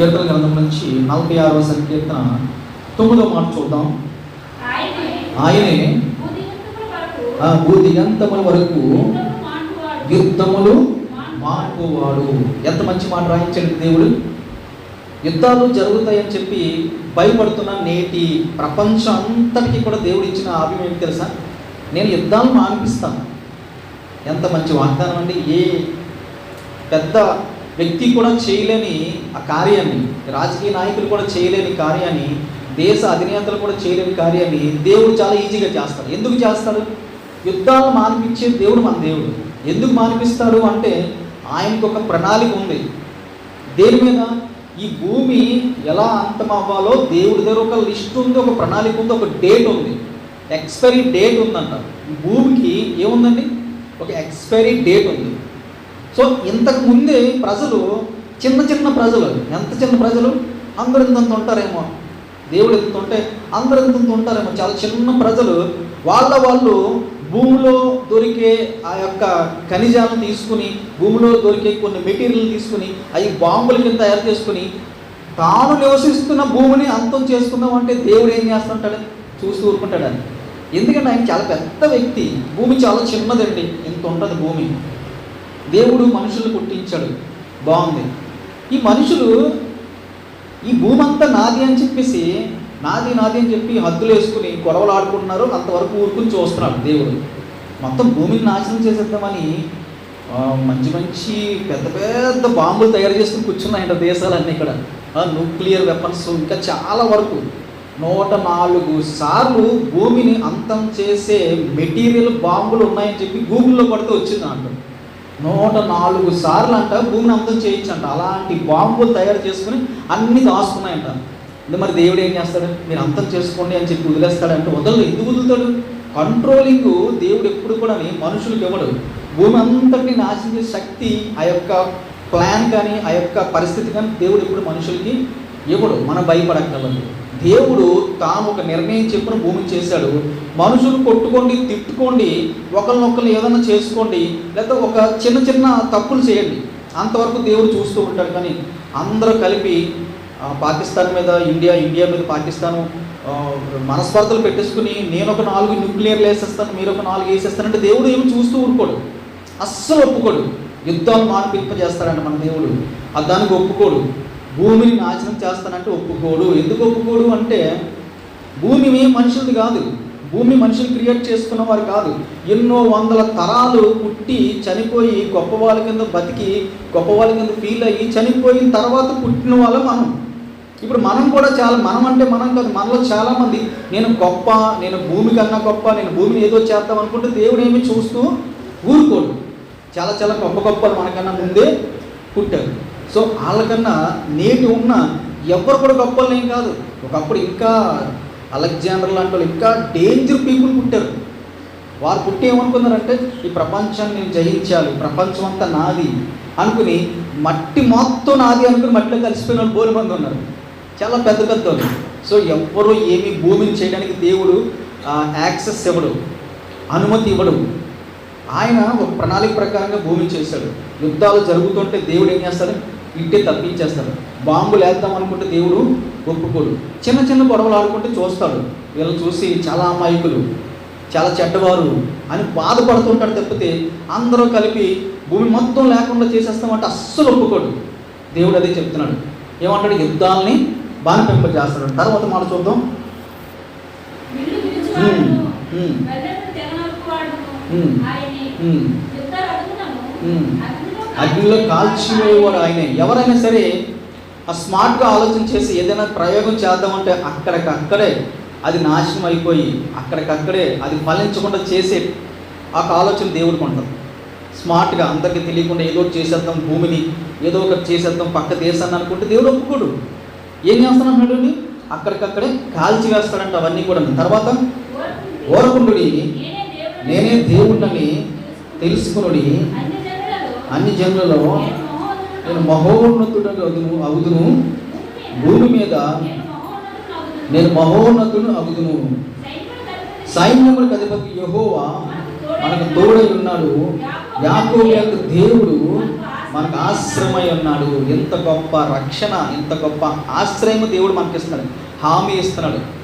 కీర్తన గ్రంథం నుంచి నలభై ఆరవ సంకీర్తన తొమ్మిదో మాట చూద్దాం. ఆయనే భూదిగంతముల వరకు యుద్ధములు మానుకోవాడు. ఎంత మంచి మాట రాయించండి దేవుడు? యుద్ధాలు జరుగుతాయని చెప్పి భయపడుతున్న నేటి ప్రపంచం అంతటికీ కూడా దేవుడు ఇచ్చిన ఆభ్యం ఏంటి తెలుసా? నేను యుద్ధాలు మానిపిస్తాను ఎంత మంచి వాగ్దానం అండి. ఏ పెద్ద వ్యక్తి కూడా చేయలేని ఆ కార్యాన్ని రాజకీయ నాయకులు కూడా చేయలేని కార్యాన్ని దేశ అధినేతలు కూడా చేయలేని కార్యాన్ని దేవుడు చాలా ఈజీగా చేస్తాడు. ఎందుకు చేస్తాడు? యుద్ధాలను మానిపించే దేవుడు మన దేవుడు. ఎందుకు మానిపిస్తాడు అంటే ఆయనకు ఒక ప్రణాళిక ఉంది. దేని మీద? ఈ భూమి ఎలా అంతం అవ్వాలో దేవుడి దగ్గర ఒక లిస్ట్ ఉంది ఒక ప్రణాళిక ఉంది ఒక డేట్ ఉంది. ఎక్స్పైరీ డేట్ ఉందంట. భూమికి ఏముందండి? ఒక ఎక్స్పైరీ డేట్ ఉంది. సో ఇంతకు ముందే ప్రజలు చిన్న చిన్న ప్రజలు ఎంత చిన్న ప్రజలు? అందరు ఇంతంత ఉంటారేమో. దేవుడు ఎంత ఉంటే అందరు ఇంతంత ఉంటారేమో. చాలా చిన్న ప్రజలు వాళ్ళ వాళ్ళు భూమిలో దొరికే ఆ యొక్క ఖనిజాలను తీసుకుని భూమిలో దొరికే కొన్ని మెటీరియల్ తీసుకుని అవి బాంబుల కింద తయారు చేసుకుని తాను నివసిస్తున్న భూమిని అంతం చేసుకుందాం అంటే దేవుడు ఏం చేస్తుంటాడు? చూస్తూ ఊరుకుంటాడని ఎందుకంటే ఆయన చాలా పెద్ద వ్యక్తి. భూమి చాలా చిన్నదండి. ఇంత ఉంటుంది భూమి? దేవుడు మనుషులు పుట్టించాడు. బాగుంది. ఈ మనుషులు ఈ భూమి అంతా నాది అని చెప్పేసి నాది నాది అని చెప్పి హద్దులు వేసుకుని గొడవలు ఆడుకుంటున్నారు. అంతవరకు ఊరుకుని చూస్తున్నాడు దేవుడు. మొత్తం భూమిని నాశనం చేసేద్దామని మంచి మంచి పెద్ద పెద్ద బాంబులు తయారు చేసుకుని కూర్చున్నాయంట దేశాలన్నీ ఇక్కడ. న్యూక్లియర్ వెపన్స్ ఇంకా చాలా వరకు. నూట నాలుగు సార్లు భూమిని అంతం చేసే మెటీరియల్ బాంబులు ఉన్నాయని చెప్పి గూగుల్లో పడితే వచ్చింది అంట నూట నాలుగు సార్లు అంట భూమిని అంతం చేయించంట. అలాంటి బాంబులు తయారు చేసుకుని అన్ని దాస్తున్నాయంట అంటే మరి దేవుడు ఏం చేస్తాడు? మీరు అంతం చేసుకోండి అని చెప్పి వదిలేస్తాడంటే వదలడు ఎందుకు వదులుతాడు? కంట్రోలింగ్ దేవుడు ఎప్పుడు కూడా మనుషులకు ఇవ్వడు. భూమి అంతటిని నాశించే శక్తి ఆ యొక్క ప్లాన్ కానీ ఆ యొక్క పరిస్థితి కానీ దేవుడు ఎప్పుడు మనుషులకి ఇవ్వడు. మనం భయపడక్కర్లేదు. దేవుడు తాము ఒక నిర్ణయం చెప్పిన భూమిని చేశాడు. మనుషులు కొట్టుకోండి తిట్టుకోండి ఒకరినొకరు ఏదైనా చేసుకోండి లేకపోతే ఒక చిన్న చిన్న తప్పులు చేయండి. అంతవరకు దేవుడు చూస్తూ ఉంటాడు కానీ అందరూ కలిపి పాకిస్తాన్ మీద ఇండియా ఇండియా మీద పాకిస్తాను మనస్పర్ధలు పెట్టేసుకుని నేను ఒక నాలుగు న్యూక్లియర్లు వేసేస్తాను మీరు ఒక నాలుగు వేసేస్తానంటే దేవుడు ఏమి చూస్తూ ఊరుకోడు. అస్సలు ఒప్పుకోడు. యుద్ధాలు మానిపింపజేస్తాడంట మన దేవుడు. అది దానికి ఒప్పుకోడు. భూమిని నాశనం చేస్తానంటే ఒప్పుకోడు. ఎందుకు ఒప్పుకోడు అంటే భూమి మనుషులది కాదు. భూమి మనుషులు క్రియేట్ చేసుకున్న వారు కాదు. ఎన్నో వందల తరాలు పుట్టి చనిపోయి గొప్ప వాళ్ళ కింద బతికి గొప్ప వాళ్ళ కింద ఫీల్ అయ్యి చనిపోయిన తర్వాత పుట్టిన వాళ్ళు మనం. ఇప్పుడు మనం కూడా చాలా మనం అంటే మనం కాదు మనలో చాలామంది నేను గొప్ప నేను భూమి కన్నా గొప్ప నేను భూమిని ఏదో చేద్దాం అనుకుంటే దేవుడు ఏమి చూస్తూ ఊరుకోడు. చాలా చాలా గొప్ప గొప్పలు మనకన్నా ముందే పుట్టారు. సో వాళ్ళకన్నా నేటి ఉన్న ఎవరు కూడా గొప్పలు ఏం కాదు. ఒకప్పుడు ఇంకా అలెగ్జాండర్ లాంటి వాళ్ళు ఇంకా డేంజర్ పీపుల్ పుట్టారు. వారు పుట్టి ఏమనుకున్నారంటే ఈ ప్రపంచాన్ని నేను జయించాలి ప్రపంచం అంతా నాది అనుకుని మట్టి మొత్తం నాది అనుకుని మట్టిలో కలిసిపోయిన వాళ్ళు బోలు మంది ఉన్నారు. చాలా పెద్ద పెద్ద వాళ్ళు. సో ఎవ్వరూ ఏమి భూమిని చేయడానికి దేవుడు యాక్సెస్ ఇవ్వడు అనుమతి ఇవ్వడు. ఆయన ఒక ప్రణాళిక ప్రకారంగా భూమిని చేశాడు. యుద్ధాలు జరుగుతుంటే దేవుడు ఏం చేస్తాడు? ఇట్టే తప్పించేస్తాడు. బాంబులు వేద్దాం అనుకుంటే దేవుడు ఒప్పుకోడు. చిన్న చిన్న గొడవలు ఆడుకుంటే చూస్తాడు. వీళ్ళని చూసి చాలా అమాయకులు చాలా చెడ్డవారు అని బాధపడుతుంటాడు తప్పితే అందరూ కలిపి భూమి మొత్తం లేకుండా చేసేస్తామంటే అస్సలు ఒప్పుకోడు. దేవుడు అదే చెప్తున్నాడు. ఏమంటాడు? యుద్ధాలని బానిపింపజేస్తాడు. తర్వాత మాట చూద్దాం. ఆయనే. అగ్నిలో కాల్చివేయవాడు ఆయనే. ఎవరైనా సరే ఆ స్మార్ట్గా ఆలోచన చేసి ఏదైనా ప్రయోగం చేద్దామంటే అక్కడికక్కడే అది నాశనం అయిపోయి అక్కడికక్కడే అది ఫలించకుండా చేసే ఆ ఆలోచన దేవుడికి ఉంటుంది. స్మార్ట్గా అందరికీ తెలియకుండా ఏదో ఒకటి చేసేద్దాం భూమిని ఏదో ఒకటి చేసేద్దాం పక్క దేశాన్ని అనుకుంటే దేవుడు ఒప్పుకోడు. ఏం చేస్తానంటున్నాడు అండి అక్కడికక్కడే కాల్చి వేస్తాడంట అవన్నీ కూడా. తర్వాత ఓర్పుండి. ఓరకుండుడి నేనే దేవుడిని నేనే తెలుసుకునుడి అన్ని జనులలో నేను మహోన్నతుడను. మహోన్నతుడు అగుదును అగుదును. భూమి మీద నేను మహోన్నతుడు అగుదును. సైన్యములకు అధిపతి యహోవా మనకు తోడై ఉన్నాడు. యాకోబు యొక్క దేవుడు మనకు ఆశ్రమై ఉన్నాడు. ఎంత గొప్ప రక్షణ ఎంత గొప్ప ఆశ్రయము దేవుడు మనకి ఇస్తున్నాడు హామీ ఇస్తున్నాడు.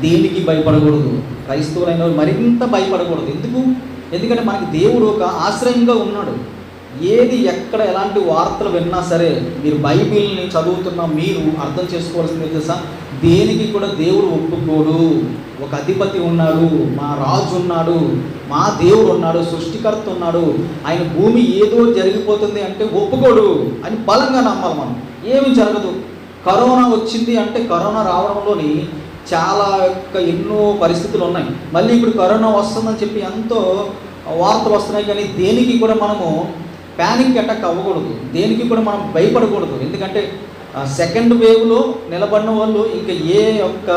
దేనికి భయపడకూడదు? క్రైస్తవులైన మరింత భయపడకూడదు. ఎందుకు? ఎందుకంటే మనకి దేవుడు ఒక ఆశ్రయంగా ఉన్నాడు. ఏది ఎక్కడ ఎలాంటి వార్తలు విన్నా సరే మీరు బైబిల్ని చదువుతున్న మీరు అర్థం చేసుకోవాల్సింది తెలుసా? దేనికి కూడా దేవుడు ఒప్పుకోడు. ఒక అధిపతి ఉన్నాడు మా రాజు ఉన్నాడు మా దేవుడు ఉన్నాడు సృష్టికర్త ఉన్నాడు. ఆయన భూమి ఏదో జరిగిపోతుంది అంటే ఒప్పుకోడు అని బలంగా నమ్మాలి మనం. ఏమి జరగదు. కరోనా వచ్చింది అంటే కరోనా రావడంలోని చాలా యొక్క ఎన్నో పరిస్థితులు ఉన్నాయి. మళ్ళీ ఇప్పుడు కరోనా వస్తుందని చెప్పి ఎంతో వార్తలు వస్తున్నాయి కానీ దేనికి కూడా మనము ప్యానిక్ అటాక్ అవ్వకూడదు. దేనికి కూడా మనం భయపడకూడదు. ఎందుకంటే సెకండ్ వేవ్లో నిలబడిన వాళ్ళు ఇంకా ఏ ఒక్క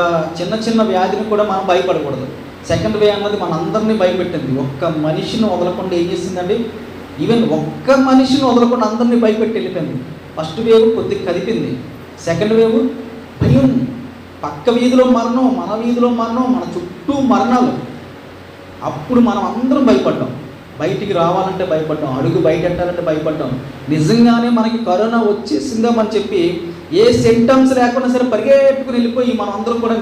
చిన్న చిన్న వ్యాధిని కూడా మనం భయపడకూడదు. సెకండ్ వేవ్ అన్నది మనందరినీ భయపెట్టింది. ఒక్క మనిషిని వదలకుండా ఏం చేసిందండి? ఈవెన్ ఒక్క మనిషిని వదలకుండా అందరినీ భయపెట్టి వెళ్ళిపోయింది. ఫస్ట్ వేవ్ కొద్దిగా కదిపింది. సెకండ్ వేవ్ భయం. పక్క వీధిలో మరణం మన వీధిలో మరణం మన చుట్టూ మరణాలు. అప్పుడు మనం అందరం భయపడ్డాం. బయటికి రావాలంటే భయపడ్డాం అడుగు బయట పెట్టాలంటే భయపడ్డాం. నిజంగానే మనకి కరోనా వచ్చేసిందామని చెప్పి ఏ సిమ్టమ్స్ లేకుండా సరే పరిగెట్టుకుని వెళ్ళిపోయి మనం అందరం కూడా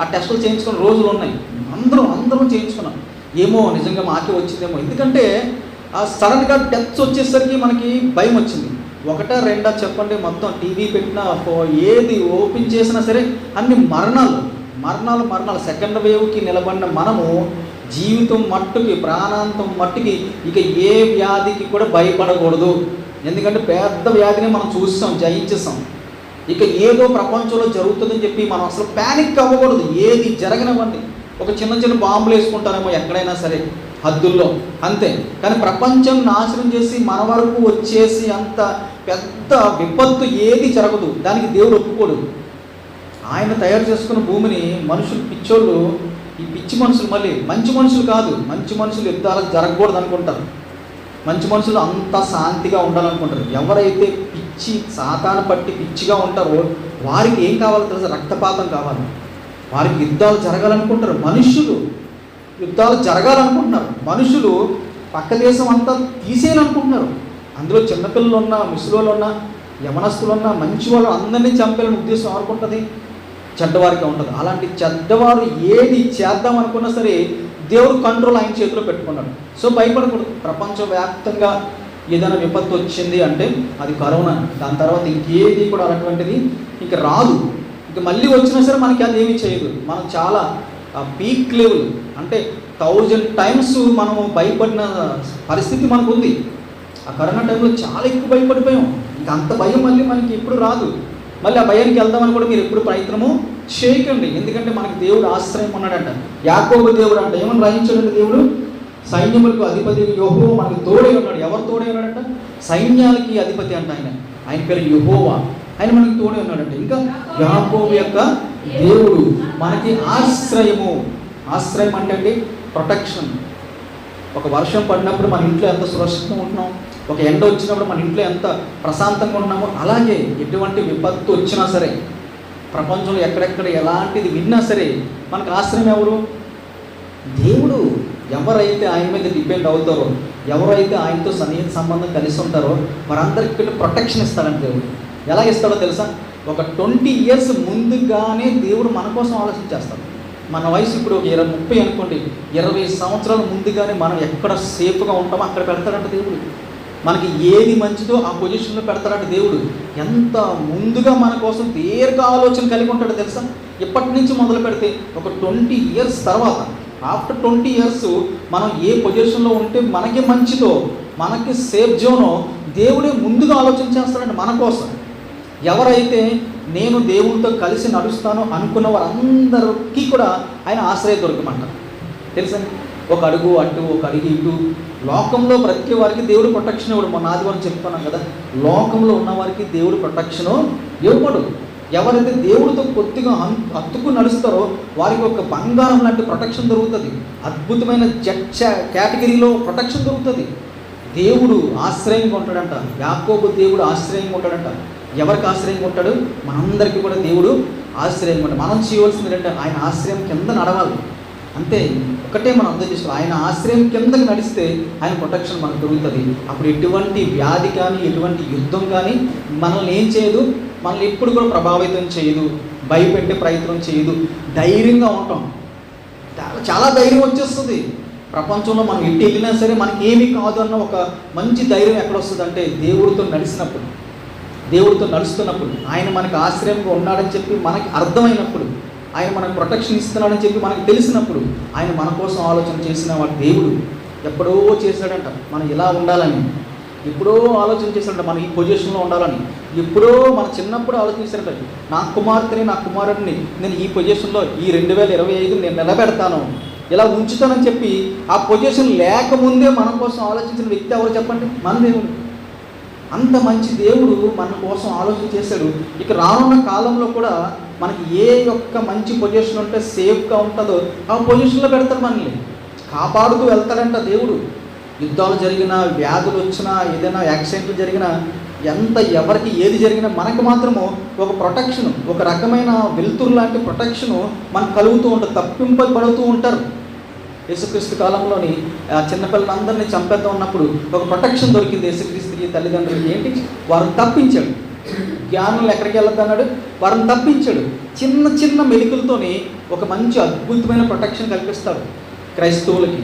ఆ టెస్టులు చేయించుకున్న రోజులు ఉన్నాయి. అందరం అందరం చేయించుకున్నాం. ఏమో నిజంగా మాకే వచ్చిందేమో. ఎందుకంటే ఆ సడన్గా డెత్స్ వచ్చేసరికి మనకి భయం వచ్చింది. ఒకటా రెండా చెప్పండి మొత్తం టీవీ పెట్టినా ఫో- ఏది ఓపెన్ చేసినా సరే అన్ని మరణాలు. మరణాలు మరణాలు. సెకండ్ వేవ్కి నిలబడిన మనము జీవితం మట్టుకి ప్రాణాంతం మట్టుకి ఇక ఏ వ్యాధికి కూడా భయపడకూడదు. ఎందుకంటే పెద్ద వ్యాధిని మనం చూస్తాం జయించేస్తాం. ఇక ఏదో ప్రపంచంలో జరుగుతుందని చెప్పి మనం అసలు ప్యానిక్ అవ్వకూడదు. ఏది జరగనివ్వండి. ఒక చిన్న చిన్న బాంబులు వేసుకుంటారేమో ఎక్కడైనా సరే హద్దుల్లో. అంతే. కానీ ప్రపంచం నాశనం చేసి మన వరకు వచ్చేసి అంత పెద్ద విపత్తు ఏది జరగదు. దానికి దేవుడు ఒప్పుకోడు. ఆయన తయారు చేసుకున్న భూమిని మనుషులు పిచ్చోళ్ళు పిచ్చి మనుషులు మళ్ళీ మంచి మనుషులు కాదు మంచి మనుషులు యుద్ధాలు జరగకూడదు అనుకుంటారు. మంచి మనుషులు అంత శాంతిగా ఉండాలనుకుంటారు. ఎవరైతే పిచ్చి సాతాను పట్టి పిచ్చిగా ఉంటారో వారికి ఏం కావాలో తెలుసా? రక్తపాతం కావాలి. వారికి యుద్ధాలు జరగాలనుకుంటారు. మనుషులు యుద్ధాలు జరగాలనుకుంటున్నారు. మనుషులు పక్క దేశం అంతా తీసేయాలనుకుంటున్నారు. అందులో చిన్నపిల్లలు ఉన్నా ముసలోళ్ళు ఉన్నా యమనస్తులు ఉన్నా మంచి వాళ్ళు అందరినీ చంపేయాలని ఉద్దేశం అనుకుంటుంది చెడ్డవారికి ఉంటుంది అలాంటి చెడ్డవారు ఏది చేద్దాం అనుకున్నా సరే దేవుడు కంట్రోల్ ఆయన చేతిలో పెట్టుకున్నాడు. సో భయపడకూడదు. ప్రపంచవ్యాప్తంగా ఏదైనా విపత్తు వచ్చింది అంటే అది కరోనా. దాని తర్వాత ఇంకేది కూడా అలాంటిది ఇంక రాదు. ఇంక మళ్ళీ వచ్చినా సరే మనకి అది ఏమీ చేయదు. మనం చాలా పీక్ లెవెల్ అంటే థౌజండ్ టైమ్స్ మనము భయపడిన పరిస్థితి మనకు ఉంది ఆ కరోనా టైంలో చాలా ఎక్కువ భయపడిపోయాం. ఇంకా అంత భయం మళ్ళీ మనకి ఎప్పుడు రాదు. మళ్ళీ ఆ భయానికి వెళ్దామని కూడా మీరు ఎప్పుడు ప్రయత్నము చేయకండి. ఎందుకంటే మనకి దేవుడు ఆశ్రయం ఉన్నాడంట. యాకోబు దేవుడు అంట ఏమని రాయించాడంటే దేవుడు? సైన్యములకు అధిపతి యోహో మనకి తోడై ఉన్నాడు. ఎవరు తోడై ఉన్నాడంట? సైన్యాలకి అధిపతి అంట ఆయన. ఆయన పేరు యహోవా. ఆయన మనకి తోడై ఉన్నాడంట. ఇంకా యాకోబు యొక్క దేవుడు మనకి ఆశ్రయము. ఆశ్రయం అంటే అండి ప్రొటెక్షన్. ఒక వర్షం పడినప్పుడు మన ఇంట్లో ఎంత సురక్షితంగా ఉంటున్నాం? ఒక ఎండ వచ్చినప్పుడు మన ఇంట్లో ఎంత ప్రశాంతంగా ఉన్నామో అలాగే ఎటువంటి విపత్తు వచ్చినా సరే ప్రపంచంలో ఎక్కడెక్కడ ఎలాంటిది విన్నా సరే మనకు ఆశ్రయం ఎవరు? దేవుడు ఎవరైతే ఆయన మీద డిపెండ్ అవుతారో ఎవరైతే ఆయనతో సన్నిహిత సంబంధం కలిసి ఉంటారో వారందరికీ కూడా ప్రొటెక్షన్ ఇస్తాడంట దేవుడు. ఎలా ఇస్తాడో తెలుసా? ఒక ట్వంటీ ఇయర్స్ ముందుగానే దేవుడు మన కోసం ఆలోచించేస్తాడు. మన వయసు ఇప్పుడు ఒక ఇరవై ముప్పై అనుకోండి ఇరవై సంవత్సరాల ముందుగానే మనం ఎక్కడ సేఫ్గా ఉంటామో అక్కడ పెడతాడంట దేవుడు. మనకి ఏది మంచిదో ఆ పొజిషన్లో పెడతాడట దేవుడు. ఎంత ముందుగా మన కోసం దీర్ఘ ఆలోచన కలిగి ఉంటాడు తెలుసా? ఇప్పటి నుంచి మొదలు పెడితే ఒక ట్వంటీ ఇయర్స్ తర్వాత ఆఫ్టర్ ట్వంటీ ఇయర్స్ మనం ఏ పొజిషన్లో ఉంటే మనకి మంచిదో మనకి సేఫ్ జోనో దేవుడే ముందుగా ఆలోచన చేస్తాడండి మన కోసం. ఎవరైతే నేను దేవుడితో కలిసి నడుస్తాను అనుకున్న వారందరికీ కూడా ఆయన ఆశ్రయ దొరకమంటారు. తెలుసండి ఒక అడుగు అటు ఒక అడుగు ఇటు. లోకంలో ప్రతి వారికి దేవుడు ప్రొటెక్షన్ ఇవ్వడు. మొన్న ఆదివారం చెప్పుకున్నాం కదా. లోకంలో ఉన్న వారికి దేవుడు ప్రొటెక్షన్ ఇవ్వడు. ఎవరైతే దేవుడితో కొద్దిగా అత్తుకు హత్తుకు నడుస్తారో వారికి ఒక బంగారం లాంటి ప్రొటెక్షన్ దొరుకుతుంది. అద్భుతమైన జెట్ కేటగిరీలో ప్రొటెక్షన్ దొరుకుతుంది. దేవుడు ఆశ్రయంగా ఉంటాడంట. యాకోబు దేవుడు ఆశ్రయంగా ఉంటాడంట. ఎవరికి ఆశ్రయంగా ఉంటాడు? మనందరికీ కూడా దేవుడు ఆశ్రయంగా ఉంటాడు. మనం చేయవలసింది ఏంటంటే ఆయన ఆశ్రయం కింద నడవాలి. అంతే ఒక్కటే మనం అర్థం చేసుకోవాలి. ఆయన ఆశ్రయం కిందకి నడిస్తే ఆయన ప్రొటెక్షన్ మనకు దొరుకుతుంది. అప్పుడు ఎటువంటి వ్యాధి కానీ ఎటువంటి యుద్ధం కానీ మనల్ని ఏం చేయదు. మనల్ని ఎప్పుడు కూడా ప్రభావితం చేయదు. భయపెట్టే ప్రయత్నం చేయదు. ధైర్యంగా ఉంటాం. చాలా- చాలా ధైర్యం వచ్చేస్తుంది. ప్రపంచంలో మనం ఎట్టి వెళ్ళినా సరే మనకి ఏమీ కాదు అన్న ఒక మంచి ధైర్యం ఎక్కడ వస్తుంది అంటే దేవుడితో నడిచినప్పుడు దేవుడితో నడుస్తున్నప్పుడు. ఆయన మనకు ఆశ్రయంగా ఉన్నాడని చెప్పి మనకి అర్థమైనప్పుడు. ఆయన మనకు ప్రొటెక్షన్ ఇస్తున్నాడని చెప్పి మనకు తెలిసినప్పుడు ఆయన మన కోసం ఆలోచన చేసిన వాడు దేవుడు. ఎప్పుడో చేశాడంట మనం ఇలా ఉండాలని. ఎప్పుడో ఆలోచన చేశాడంట మనం ఈ పొజిషన్లో ఉండాలని. ఎప్పుడో మన చిన్నప్పుడు ఆలోచన నా కుమార్తెని నా కుమారుడిని నేను ఈ పొజిషన్లో ఈ రెండు వేల ఇరవై ఐదు నేను నిలబెడతాను. ఇలా ఉంచుతానని చెప్పి ఆ పొజిషన్ లేకముందే మన కోసం ఆలోచించిన వ్యక్తి ఎవరు చెప్పండి? మన దేవుడు. అంత మంచి దేవుడు మన కోసం ఆలోచన చేశాడు. ఇక రానున్న కాలంలో కూడా మనకి ఏ యొక్క మంచి పొజిషన్ ఉంటే సేఫ్గా ఉంటుందో ఆ పొజిషన్లో పెడతాడు మనల్ని. కాపాడుతూ వెళ్తాడంట దేవుడు. యుద్ధాలు జరిగినా వ్యాధులు వచ్చినా ఏదైనా యాక్సిడెంట్లు జరిగినా ఎంత ఎవరికి ఏది జరిగినా మనకు మాత్రము ఒక ప్రొటెక్షన్ ఒక రకమైన వెలుతురు లాంటి ప్రొటెక్షను మనకు కలుగుతూ ఉంటుంది తప్పింపబడుతూ ఉంటారు. యేసుక్రీస్తు కాలంలోని ఆ చిన్నపిల్లలందరినీ చంపేద్దాం ఉన్నప్పుడు ఒక ప్రొటెక్షన్ దొరికింది యేసుక్రీస్తుకి తల్లిదండ్రులకి. ఏంటి? వారు తప్పించాడు జ్ఞానులు ఎక్కడికి వెళ్ళొద్దన్నాడు వారిని తప్పించాడు. చిన్న చిన్న మెలికలతోనే ఒక మంచి అద్భుతమైన ప్రొటెక్షన్ కల్పిస్తాడు క్రైస్తవులకి.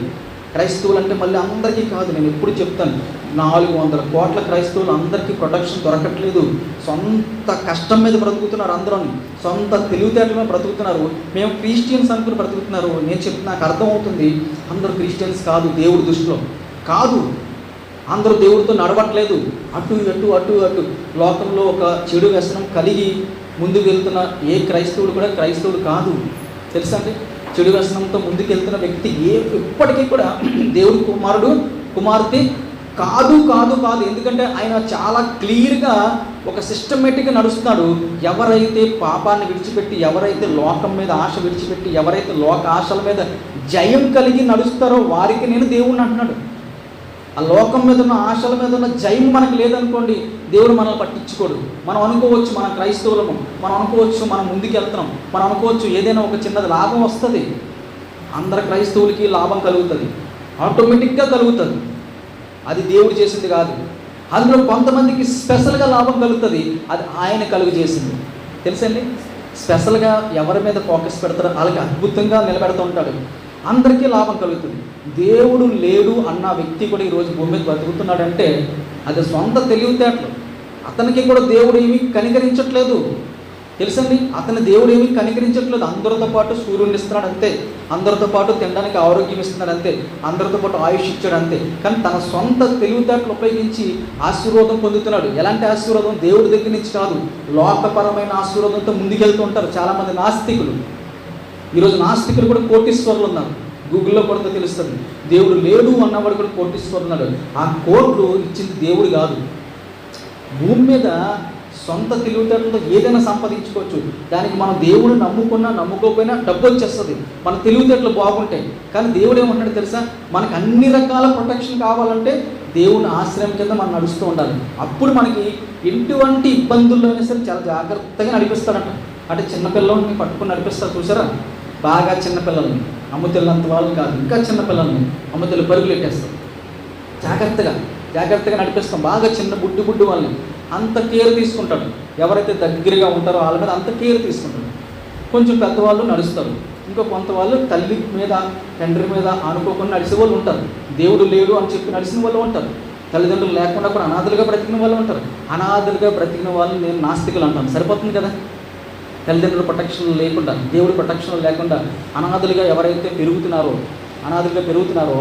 క్రైస్తవులు అంటే మళ్ళీ అందరికీ కాదు నేను ఎప్పుడు చెప్తాను. నాలుగు వందల కోట్ల క్రైస్తవులు అందరికీ ప్రొటెక్షన్ దొరకట్లేదు. సొంత కష్టం మీద బ్రతుకుతున్నారు అందరూ సొంత తెలివితేటల మీద బ్రతుకుతున్నారు. మేము క్రిస్టియన్స్ అనుకుని బ్రతుకుతున్నారు. నేను చెప్తే నాకు అర్థమవుతుంది అందరూ క్రిస్టియన్స్ కాదు దేవుడి దృష్టిలో. కాదు అందరూ దేవుడితో నడవట్లేదు. అటు అటు అటు అటు. లోకంలో ఒక చెడు వ్యసనం కలిగి ముందుకు వెళ్తున్న ఏ క్రైస్తవుడు కూడా క్రైస్తవుడు కాదు. తెలుసా అండి? చెడు వ్యసనంతో ముందుకు వెళ్తున్న వ్యక్తి ఏ ఇప్పటికీ కూడా దేవుడి కుమారుడు కుమార్తె కాదు కాదు కాదు. ఎందుకంటే ఆయన చాలా క్లియర్గా ఒక సిస్టమేటిక్గా నడుస్తున్నాడు. ఎవరైతే పాపాన్ని విడిచిపెట్టి ఎవరైతే లోకం మీద ఆశ విడిచిపెట్టి ఎవరైతే లోక ఆశల మీద జయం కలిగి నడుస్తారో వారికి నేను దేవుణ్ణి అంటున్నాడు. ఆ లోకం మీద ఉన్న ఆశల మీద ఉన్న జయం మనకు లేదనుకోండి దేవుడు మనల్ని పట్టించుకోడు. మనం అనుకోవచ్చు మనం క్రైస్తవులము మనం అనుకోవచ్చు మనం ముందుకెళ్తాం మనం అనుకోవచ్చు ఏదైనా ఒక చిన్నది లాభం వస్తుంది. అందరు క్రైస్తవులకి లాభం కలుగుతుంది. ఆటోమేటిక్గా కలుగుతుంది. అది దేవుడు చేసింది కాదు. అందులో కొంతమందికి స్పెషల్గా లాభం కలుగుతుంది. అది ఆయన కలుగు చేసింది. తెలుసండి? స్పెషల్గా ఎవరి మీద ఫోకస్ పెడతారో వాళ్ళకి అద్భుతంగా నిలబెడుతూ ఉంటాడు. అందరికీ లాభం కలుగుతుంది. దేవుడు లేడు అన్న వ్యక్తి కూడా ఈరోజు భూమి మీద బతుకుతున్నాడంటే అది సొంత తెలివితేటలు. అతనికి కూడా దేవుడు ఏమీ కనికరించట్లేదు. తెలుసండి? అతని దేవుడు ఏమీ కనికరించట్లేదు. అందరితో పాటు సూర్యుడిని ఇస్తున్నాడు అంతే. అందరితో పాటు తినడానికి ఆరోగ్యం ఇస్తున్నాడు అంతే. అందరితో పాటు ఆయుష్ ఇచ్చాడు అంతే. కానీ తన సొంత తెలివితేటలు ఉపయోగించి ఆశీర్వాదం పొందుతున్నాడు. ఎలాంటి ఆశీర్వాదం? దేవుడి దగ్గర నుంచి కాదు. లోకపరమైన ఆశీర్వాదంతో ముందుకెళ్తూ ఉంటారు చాలామంది నాస్తికులు. ఈరోజు నాస్తికులు కూడా కోటీశ్వరులు ఉన్నారు. గూగుల్లో కొడితే తెలుస్తుంది. దేవుడు లేడు అన్నవాడు కూడా కోటీశ్వరులు ఉన్నాడు. ఆ కోట్లు ఇచ్చింది దేవుడు కాదు. భూమి మీద సొంత తెలివితేటలతో ఏదైనా సంపాదించుకోవచ్చు. దానికి మనం దేవుడు నమ్ముకున్నా నమ్ముకోకపోయినా డబ్బు వచ్చేస్తుంది. మన తెలివితేటలు బాగుంటాయి. కానీ దేవుడు ఏమంటాడు తెలుసా? మనకు అన్ని రకాల ప్రొటెక్షన్ కావాలంటే దేవుని ఆశ్రయం కింద మనం నడుస్తూ ఉండాలి. అప్పుడు మనకి ఎటువంటి ఇబ్బందుల్లో అయినా సరే చాలా జాగ్రత్తగా నడిపిస్తాడంట. అంటే చిన్నపిల్లల్ని పట్టుకుని నడిపిస్తారు చూసారా? బాగా చిన్నపిల్లల్ని అమ్ముతులంత వాళ్ళు కాదు ఇంకా చిన్నపిల్లల్ని అమ్ముతులు పరుగులు ఎట్టేస్తాం. జాగ్రత్తగా జాగ్రత్తగా నడిపిస్తాం. బాగా చిన్న బుడ్డు బుడ్డు వాళ్ళని అంత కేర్ తీసుకుంటాడు ఎవరైతే దగ్గరగా ఉంటారో వాళ్ళ మీద అంత కేర్ తీసుకుంటాడు కొంచెం పెద్దవాళ్ళు నడుస్తారు. ఇంకో కొంత వాళ్ళు తల్లి మీద తండ్రి మీద ఆనుకోకుండా నడిచే వాళ్ళు ఉంటారు. దేవుడు లేడు అని చెప్పి నడిచిన వాళ్ళు ఉంటారు. తల్లిదండ్రులు లేకుండా కూడా అనాథలుగా బ్రతికిన వాళ్ళు ఉంటారు. అనాథలుగా బ్రతికిన వాళ్ళని నేను నాస్తికులు అంటాను. సరిపోతుంది కదా? తల్లిదండ్రుల ప్రొటెక్షన్ లేకుండా దేవుడి ప్రొటెక్షన్ లేకుండా అనాథులుగా ఎవరైతే పెరుగుతున్నారో అనాథులుగా పెరుగుతున్నారో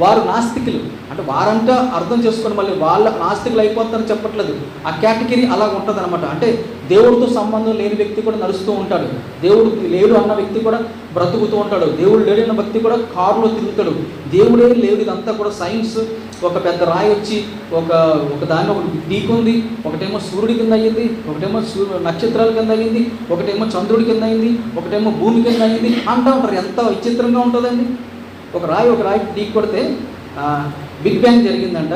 వారు నాస్తికులు. అంటే వారంతా అర్థం చేసుకొని మళ్ళీ వాళ్ళ నాస్తికులు అయిపోతారని చెప్పట్లేదు. ఆ కేటగిరీ అలా ఉంటుంది అనమాట అంటే దేవుడితో సంబంధం లేని వ్యక్తి కూడా నడుస్తూ ఉంటాడు. దేవుడు లేడు అన్న వ్యక్తి కూడా బ్రతుకుతూ ఉంటాడు. దేవుడు లేడన్న భక్తి కూడా కారులో తిరుగుతాడు. దేవుడే లేడు. ఇదంతా కూడా సైన్స్. ఒక పెద్ద రాయి వచ్చి ఒక ఒక దాన్ని ఒకటి ఢీకుంది. ఒకటేమో సూర్యుడి కింద అయ్యింది. ఒకటేమో సూర్యు నక్షత్రాల కింద అయ్యింది. ఒకటేమో చంద్రుడి కింద అయింది ఒకటేమో భూమి కింద అయింది అంటా ఉంటారు. ఎంత విచిత్రంగా ఉంటుందండి. ఒక రాయి ఒక రాయి ఢీ కొడితే బిగ్ బ్యాంగ్ జరిగిందంట.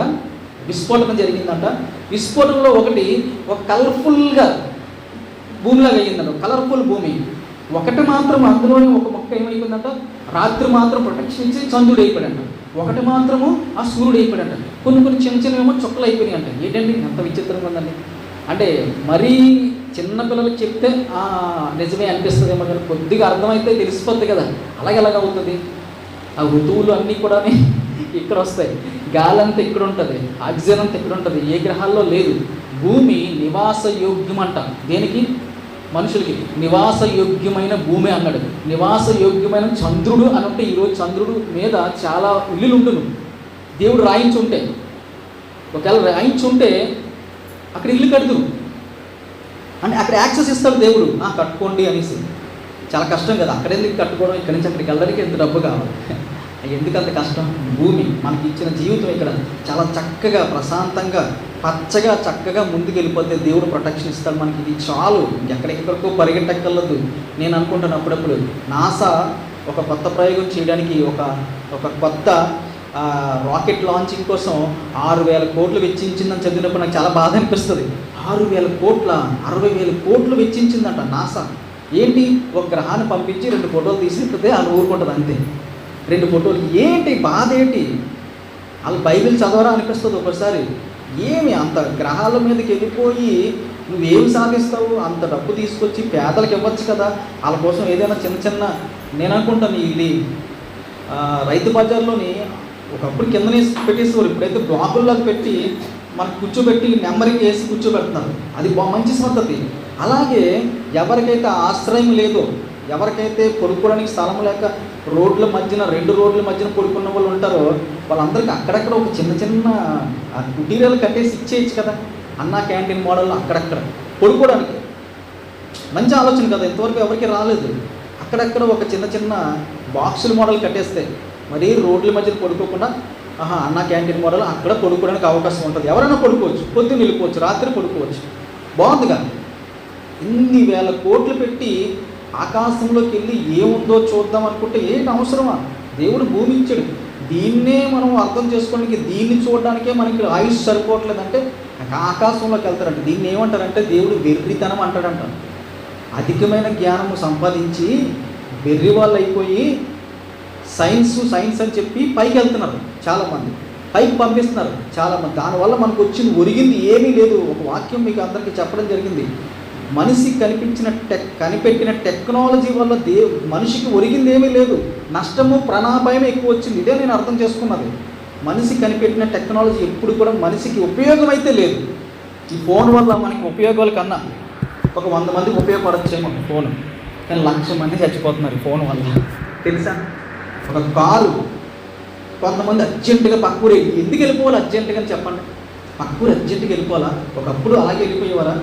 విస్ఫోటనం జరిగిందంట. విస్ఫోటనలో ఒకటి ఒక కలర్ఫుల్గా భూమిలాగా అయ్యిందంట. కలర్ఫుల్ భూమి. ఒకటి మాత్రం అందులోనే ఒక మొక్క ఏమైపోయిందంట రాత్రి మాత్రం ప్రొటెక్షన్ ఇచ్చి చంద్రుడు అయిపోయాడంట. ఒకటి మాత్రము ఆ సూర్యుడు అయిపోయాడంట. కొన్ని కొన్ని చిన్న చిన్నవేమో చుక్కలు అయిపోయినాయి అంట ఏంటండి ఎంత విచిత్రంగా ఉందండి? అంటే మరీ చిన్న పిల్లలకి చెప్తే "ఆ, నిజమే అనిపిస్తుందేమో కానీ కొద్దిగా అర్థమైతే తెలిసిపోద్ది కదా. అలాగే ఎలాగ అవుతుంది? ఆ ఋతువులు అన్నీ కూడా ఇక్కడ వస్తాయి. గాలి అంతా ఇక్కడ ఉంటుంది ఆక్సిజన్ అంతా ఇక్కడ ఉంటుంది ఏ గ్రహాల్లో లేదు. భూమి నివాస యోగ్యం అంట దేనికి? మనుషులకి నివాస యోగ్యమైన భూమి అన్నాడు. నివాస యోగ్యమైన చంద్రుడు అని ఈరోజు చంద్రుడు మీద చాలా ఇల్లులు ఉండును దేవుడు రాయించుంటే ఒకవేళ రాయించి ఉంటే అక్కడ ఇల్లు కడుతురు అంటే అక్కడ యాక్సెస్ ఇస్తాడు దేవుడు. "ఆ, కట్టుకోండి అనేసి. చాలా కష్టం కదా. అక్కడ ఎందుకు కట్టుకోవడం? ఇక్కడి నుంచి అక్కడికి వెళ్ళడానికి ఎంత డబ్బు కావాలి? ఎందుకు అంత కష్టం? భూమి మనకి ఇచ్చిన జీవితం ఇక్కడ చాలా చక్కగా ప్రశాంతంగా పచ్చగా చక్కగా ముందుకు వెళ్ళిపోతే దేవుడు ప్రొటెక్షన్ ఇస్తాడు మనకి. ఇది చాలు. ఎక్కడెక్కడికో పరిగెట్టక్కర్లేదు. నేను అనుకుంటాను అప్పుడప్పుడు. నాసా ఒక కొత్త ప్రయోగం చేయడానికి ఒక ఒక కొత్త రాకెట్ లాంచింగ్ కోసం ఆరు వేల కోట్లు వెచ్చించిందని చదివినప్పుడు నాకు చాలా బాధ అనిపిస్తుంది. ఆరు వేల కోట్ల అరవై వేల కోట్లు వెచ్చించిందంట నాసా. ఏంటి? ఒక గ్రహాన్ని పంపించి రెండు ఫోటోలు తీసి ఇస్తే ఊరుకుంటుంది అంతే. రెండు ఫోటోలు. ఏంటి? బాధ ఏంటి వాళ్ళు బైబిల్ చదవరా అనిపిస్తుంది ఒకసారి. ఏమి అంత గ్రహాల మీదకి వెళ్ళిపోయి నువ్వేమి సాధిస్తావు? అంత డబ్బు తీసుకొచ్చి పేదలకు ఇవ్వచ్చు కదా? వాళ్ళ కోసం ఏదైనా చిన్న చిన్న నేను అనుకుంటాను ఇది రైతు బజార్లోని ఒకప్పుడు కిందనే పెట్టేసేవారు. ఇప్పుడైతే బ్లాకుల్లోకి పెట్టి మనకు కూర్చోబెట్టి నెంబరింగ్ వేసి కూర్చోబెడుతున్నారు. అది మంచి పద్ధతి. అలాగే ఎవరికైతే ఆశ్రయం లేదో ఎవరికైతే కొనుక్కోవడానికి స్థలం లేక రోడ్ల మధ్యన రెండు రోడ్ల మధ్యన పడుకున్న వాళ్ళు ఉంటారో వాళ్ళందరికీ అక్కడక్కడ ఒక చిన్న చిన్న ఆ కుటీరాలు కట్టేసి ఇచ్చేయచ్చు కదా. అన్న క్యాంటీన్ మోడల్ అక్కడక్కడ. పడుకోవడానికి. మంచి ఆలోచన కదా ఇంతవరకు ఎవరికి రాలేదు. అక్కడక్కడ ఒక చిన్న చిన్న బాక్సుల మోడల్ కట్టేస్తే మరి రోడ్ల మధ్యన పడుకోకుండా ఆహా అన్న క్యాంటీన్ మోడల్ అక్కడ పడుకోవడానికి అవకాశం ఉంటుంది. ఎవరైనా పడుకోవచ్చు పొద్దున్న వెళ్ళిపోవచ్చు రాత్రి పడుకోవచ్చు. బాగుంది కానీ ఇన్ని వేల కోట్లు పెట్టి ఆకాశంలోకి వెళ్ళి ఏముందో చూద్దాం అనుకుంటే ఏంటి అవసరమా? దేవుడు భూమించడు. దీన్నే మనం అర్థం చేసుకోవడానికి దీన్ని చూడడానికే మనకి ఆయుష్ సరిపోవట్లేదంటే ఆకాశంలోకి వెళ్తారంట. దీన్ని ఏమంటారంటే దేవుడు వెర్రితనం అంటాడంట. అధికమైన జ్ఞానము సంపాదించి వెర్రి వాళ్ళు అయిపోయి సైన్స్ సైన్స్ అని చెప్పి పైకి వెళ్తున్నారు చాలామంది. పైకి పంపిస్తున్నారు చాలామంది. దానివల్ల మనకు వచ్చింది ఒరిగింది ఏమీ లేదు. ఒక వాక్యం మీకు అందరికీ చెప్పడం జరిగింది. మనిషి కనిపించిన టెక్ కనిపెట్టిన టెక్నాలజీ వల్ల దే మనిషికి ఒరిగింది ఏమీ లేదు. నష్టము ప్రాణాభయం ఎక్కువ వచ్చింది. ఇదే నేను అర్థం చేసుకున్నది. మనిషి కనిపెట్టిన టెక్నాలజీ ఎప్పుడు కూడా మనిషికి ఉపయోగం అయితే లేదు. ఈ ఫోన్ వల్ల మనకి ఉపయోగాల కన్నా ఒక వంద మందికి ఉపయోగపడచ్చేమో ఫోన్. కానీ లక్ష మంది చచ్చిపోతున్నారు ఫోన్ వల్ల. తెలుసా? ఒక కారు కొంతమంది అర్జెంటుగా పక్కూరు ఎందుకు వెళ్ళిపోవాలి అర్జెంటుగా అని చెప్పండి? పక్కూరు అర్జెంటుగా వెళ్ళిపోవాలా? ఒకప్పుడు అలాగే వెళ్ళిపోయేవారా?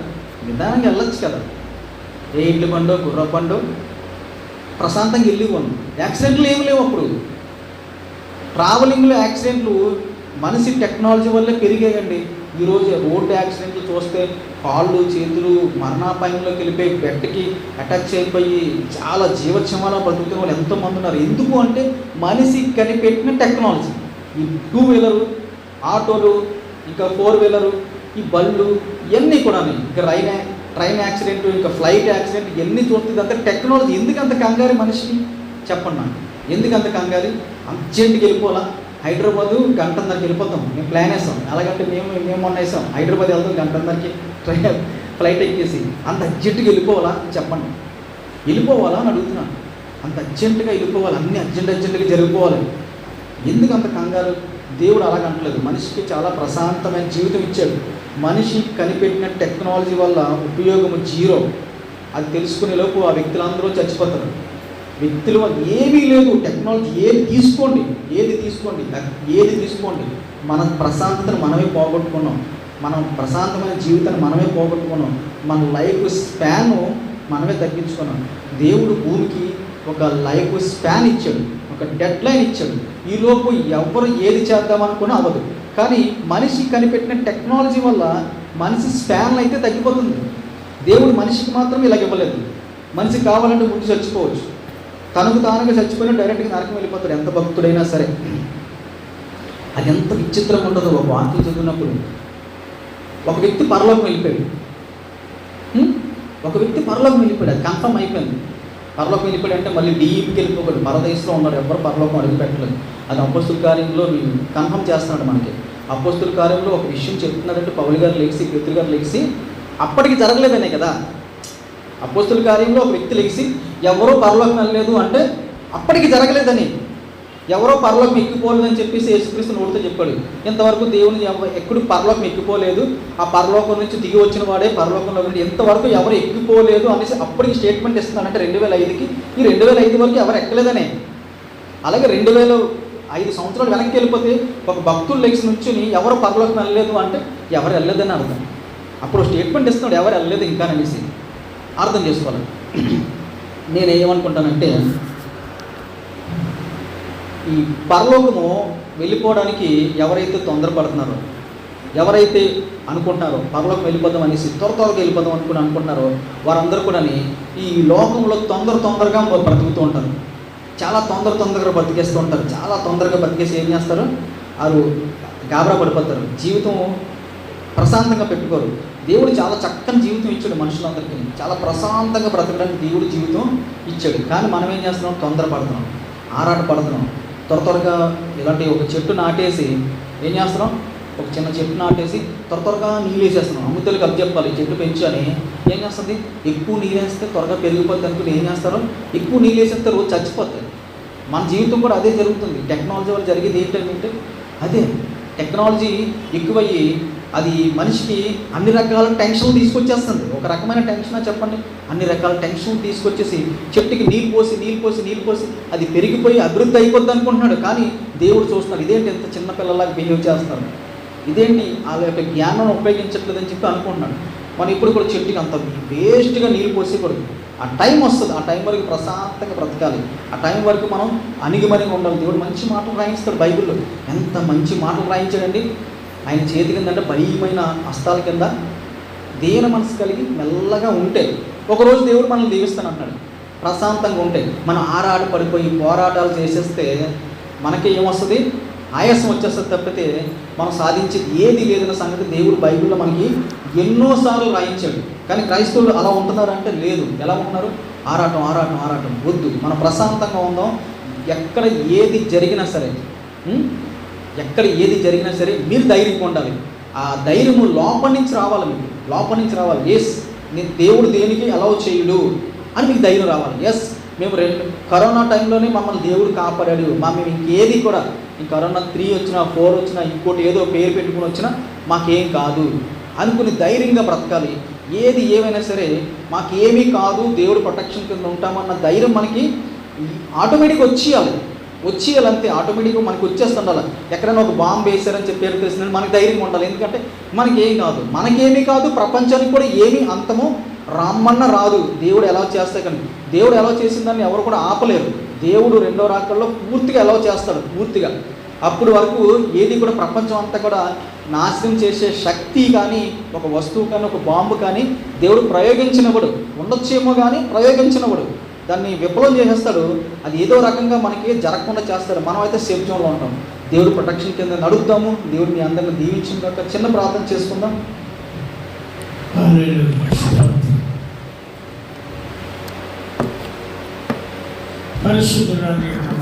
నిదానంగా వెళ్ళొచ్చు కదా. ఏ ఇడ్లు పండు గుర్ర పండు ప్రశాంతంగా వెళ్ళి పోను యాక్సిడెంట్లు ఏమి లేవు అప్పుడు. ట్రావెలింగ్లో యాక్సిడెంట్లు మనిషి టెక్నాలజీ వల్లే పెరిగాయండి. ఈరోజు రోడ్డు యాక్సిడెంట్లు చూస్తే కాళ్ళు చేతులు మరణాపాయంలోకి వెళ్ళిపోయి బెడ్కి అటాచ్ అయిపోయి చాలా జీవక్షమాల బ్రతుకుతున్న వాళ్ళు ఎంతోమంది ఉన్నారు. ఎందుకు అంటే మనిషి కనిపెట్టిన టెక్నాలజీ ఈ టూ వీలరు ఆటోలు ఇంకా ఫోర్ వీలరు ఈ బళ్ళు ఇవన్నీ కూడా ఇంకా రైన్ ట్రైన్ యాక్సిడెంట్ ఇంకా ఫ్లైట్ యాక్సిడెంట్ ఇవన్నీ చూస్తుంది అంత టెక్నాలజీ ఎందుకు అంత కంగారు మనిషికి? చెప్పండి నాకు. ఎందుకు అంత కంగారు? అర్జెంట్కి వెళ్ళిపోవాలా? హైదరాబాదు గంటన్నరకి వెళ్ళిపోతాం. మేము ప్లాన్ వేస్తాం. ఎలాగంటే మేము మేము మొన్న వేసాం. హైదరాబాద్ వెళ్తాం గంటన్నరకి. ట్రైన్ ఫ్లైట్ ఎక్కేసి. అంత అర్జెంటుగా వెళ్ళిపోవాలా? చెప్పండి. వెళ్ళిపోవాలా అని అడుగుతున్నాను. అంత అర్జెంటుగా వెళ్ళిపోవాలి. అన్ని అర్జెంట్ అర్జెంటుగా జరిగిపోవాలి ఎందుకు అంత కంగారు? దేవుడు అలాగంటలేదు మనిషికి చాలా ప్రశాంతమైన జీవితం ఇచ్చాడు. మనిషి కనిపెట్టిన టెక్నాలజీ వల్ల ఉపయోగం జీరో. అది తెలుసుకునే లోపు ఆ వ్యక్తులందరూ చచ్చిపోతారు. వ్యక్తులు ఏమీ లేదు. టెక్నాలజీ ఏది తీసుకోండి ఏది తీసుకోండి ఏది తీసుకోండి. మన ప్రశాంతతను మనమే పోగొట్టుకున్నాం. మనం ప్రశాంతమైన జీవితాన్ని మనమే పోగొట్టుకున్నాం. మన లైఫ్ స్పాన్ మనమే తగ్గించుకున్నాం. దేవుడు భూమికి ఒక లైఫ్ స్పాన్ ఇచ్చాడు. ఒక డెడ్ లైన్ ఇచ్చాడు. ఈలోపు ఎవరు ఏది చేద్దామనుకున్నా అవ్వదు. కానీ మనిషి కనిపెట్టిన టెక్నాలజీ వల్ల మనిషి స్పాన్ అయితే తగ్గిపోతుంది. దేవుడు మనిషికి మాత్రం ఇలాగ ఇవ్వలేదు. మనిషి కావాలంటే ముందు చచ్చిపోవచ్చు. తనకు తానుగా చచ్చిపోయినా డైరెక్ట్గా నరకం వెళ్ళిపోతాడు. ఎంత భక్తుడైనా సరే. అది ఎంత విచిత్రంగా ఉంటుందో ఒక వాక్యం చదివినప్పుడు ఒక వ్యక్తి పరలోకం వెళ్ళిపోయాడు. ఒక వ్యక్తి పరలోకం వెళ్ళిపోయాడు. అది కన్ఫర్మ్ అయిపోయింది. పరలోకం వెళ్ళిపోయాడు అంటే మళ్ళీ డీప్కి వెళ్ళిపోకూడదు. పరదేశంలో ఉన్నాడు ఎవరు పరలోకం అడుగు పెట్టలేదు అది అపోస్తుల కార్యంలో కన్ఫర్మ్ చేస్తున్నాడు మనకి. అపోస్తుల కార్యంలో ఒక విషయం చెప్తున్నాడంటే పౌలు గారు లేచి పేతులు గారు లేచి అప్పటికి జరగలేదనే కదా. అపోస్తుల కార్యంలో ఒక వ్యక్తి లేచి ఎవరో పరలోకం వెళ్ళలేదు అంటే అప్పటికి జరగలేదని. ఎవరో పరలోకం ఎక్కిపోలేదని చెప్పేసి యేసుక్రీస్తుని నోటితో చెప్పాడు. ఇంతవరకు దేవుని ఎక్కడు పరలోకం ఎక్కిపోలేదు. ఆ పరలోకం నుంచి దిగి వచ్చిన వాడే పరలోకంలో ఉండి ఇంతవరకు ఎవరు ఎక్కిపోలేదు అనేసి అప్పటికి స్టేట్మెంట్ ఇస్తున్నాడంటే రెండు వేల ఐదుకి. ఈ రెండు వేల ఐదు వరకు ఎవరు ఎక్కలేదనే. అలాగే రెండు వేల ఐదు సంవత్సరాలు వెనక్కి వెళ్ళిపోతే ఒక భక్తులు లెగ్స్ నుంచుని ఎవరు పరలోకం వెళ్ళలేదు అంటే ఎవరు వెళ్ళలేదని అర్థం. అప్పుడు స్టేట్మెంట్ ఇస్తున్నాడు ఎవరు వెళ్ళలేదు ఇంకా అనేసి. అర్థం చేసుకోవాలి నేను ఏమనుకుంటానంటే ఈ పరలోకము వెళ్ళిపోవడానికి ఎవరైతే తొందరపడుతున్నారో ఎవరైతే అనుకుంటున్నారో పరలోకం వెళ్ళిపోదాం అనేసి త్వర త్వరగా వెళ్ళిపోదాం అనుకుని అనుకుంటున్నారో వారందరూ కూడా ఈ లోకంలో తొందర తొందరగా బ్రతుకుతూ ఉంటారు. చాలా తొందర తొందరగా బతికేస్తూ ఉంటారు. చాలా తొందరగా బతికేసి ఏం చేస్తారు? వారు గాబరా పడిపోతారు. జీవితం ప్రశాంతంగా పెట్టుకోరు. దేవుడు చాలా చక్కని జీవితం ఇచ్చాడు మనుషులందరికీ. చాలా ప్రశాంతంగా బ్రతకడానికి దేవుడు జీవితం ఇచ్చాడు. కానీ మనం ఏం చేస్తున్నాం? తొందర పడుతున్నాం. ఆరాట పడుతున్నాం త్వర త్వరగా ఇలాంటి ఒక చెట్టు నాటేసి ఏం చేస్తున్నాం? ఒక చిన్న చెట్టు నాటేసి త్వర త్వరగా నీళ్ళు వేసేస్తున్నాం. అమ్ముతలకి అప్ చెప్పాలి. చెట్టు పెంచు అని ఏం చేస్తుంది? ఎక్కువ నీళ్ళు వేస్తే త్వరగా పెరిగిపోతుంది అనుకుని ఏం చేస్తారు? ఎక్కువ నీళ్ళు వేసేస్తే రోజు చచ్చిపోతుంది మన జీవితం కూడా అదే జరుగుతుంది. టెక్నాలజీ వల్ల జరిగేది ఏంటంటే అదే టెక్నాలజీ ఎక్కువయ్యి అది మనిషికి అన్ని రకాల టెన్షన్ తీసుకొచ్చేస్తుంది. ఒక రకమైన టెన్షన్ చెప్పండి? అన్ని రకాల టెన్షన్ తీసుకొచ్చేసి చెట్టుకి నీళ్ళు పోసి నీళ్ళు పోసి నీళ్ళు పోసి అది పెరిగిపోయి అభివృద్ధి అయిపోద్ది అనుకుంటున్నాడు. కానీ దేవుడు చూస్తున్నాడు ఇదేంటి ఇంత చిన్నపిల్లలాగా బిహేవ్ చేస్తున్నాడు? ఇదేంటి? వాళ్ళ యొక్క జ్ఞానం ఉపయోగించట్లేదని చెప్పి అనుకుంటున్నాడు. మనం ఇప్పుడు కూడా చెట్టుకి అంత వేస్ట్గా నీళ్ళు పోసేకూడదు ఆ టైం వస్తుంది. ఆ టైం వరకు ప్రశాంతంగా బ్రతకాలి. ఆ టైం వరకు మనం అణిగిమణిగా ఉండాలి. దేవుడు మంచి మాటలు రాయిస్తాడు బైబిల్లో. ఎంత మంచి మాటలు రాయించాడండి? ఆయన చేతి కింద అంటే భయమైన హస్తాల కింద దేన మనసు కలిగి మెల్లగా ఉంటే ఒకరోజు దేవుడు మనల్ని దీవిస్తాను అంటాడు ప్రశాంతంగా ఉంటే. మనం ఆరాడు పడిపోయి పోరాటాలు చేసేస్తే మనకి ఏమొస్తుంది ఆయాసం వచ్చేస్తుంది తప్పితే మనం సాధించేది ఏది లేదన్న సంగతి దేవుడు బైబిల్లో మనకి ఎన్నోసార్లు రాయించాడు. కానీ క్రైస్తవులు అలా ఉంటున్నారంటే లేదు. ఎలా ఉంటున్నారు? ఆరాటం ఆరాటం ఆరాటం. వద్దు. మనం ప్రశాంతంగా ఉందాం. ఎక్కడ ఏది జరిగినా సరే ఎక్కడ ఏది జరిగినా సరే మీరు ధైర్యంగా ఉండాలి. ఆ ధైర్యము లోపల నుంచి రావాలి మీకు. లోపల నుంచి రావాలి. ఎస్ నేను దేవుడు దేనికి అలౌ చేయుడు అని మీకు ధైర్యం రావాలి. ఎస్ మేము రెండు కరోనా టైంలోనే మమ్మల్ని దేవుడు కాపాడాడు. మా మేము ఇంకేది కూడా ఈ కరోనా త్రీ వచ్చినా ఫోర్ వచ్చినా ఇంకోటి ఏదో పేరు పెట్టుకుని వచ్చినా మాకేం కాదు. అనుకుని ధైర్యంగా బ్రతకాలి. ఏది ఏమైనా సరే మాకేమీ కాదు దేవుడు ప్రొటెక్షన్ కింద ఉంటామన్న ధైర్యం మనకి ఆటోమేటిక్ వచ్చేయాలి. వచ్చేయాలంటే ఆటోమేటిక్గా మనకి వచ్చేస్తుండాలి. ఎక్కడైనా ఒక బాంబు వేశారని చెప్పి పేరు తెలిసిందని మనకి ధైర్యంగా ఉండాలి. ఎందుకంటే మనకేం కాదు. మనకేమీ కాదు ప్రపంచానికి కూడా ఏమీ అంతము రమ్మన్న రాదు. దేవుడు ఎలా చేస్తే కానీ. దేవుడు ఎలా చేసిందని ఎవరు కూడా ఆపలేరు. దేవుడు రెండో రాకల్లో పూర్తిగా ఎలా చేస్తాడు పూర్తిగా. అప్పుడు వరకు ఏది కూడా ప్రపంచం అంతా కూడా నాశనం చేసే శక్తి కానీ ఒక వస్తువు కానీ ఒక బాంబు కానీ దేవుడు ప్రయోగించినప్పుడు ఉండొచ్చేమో కానీ ప్రయోగించినప్పుడు దాన్ని విఫలం చేసేస్తాడు. అది ఏదో రకంగా మనకి జరగకుండా చేస్తాడు. మనం అయితే సేఫ్ జోన్లో ఉంటాం. దేవుడు ప్రొటెక్షన్ కింద నడుపుతాము. దేవుడు మీ అందరిని దీవించిన చిన్న ప్రార్థన చేసుకుందాం. పరిశుద్ధురాలు యొక్క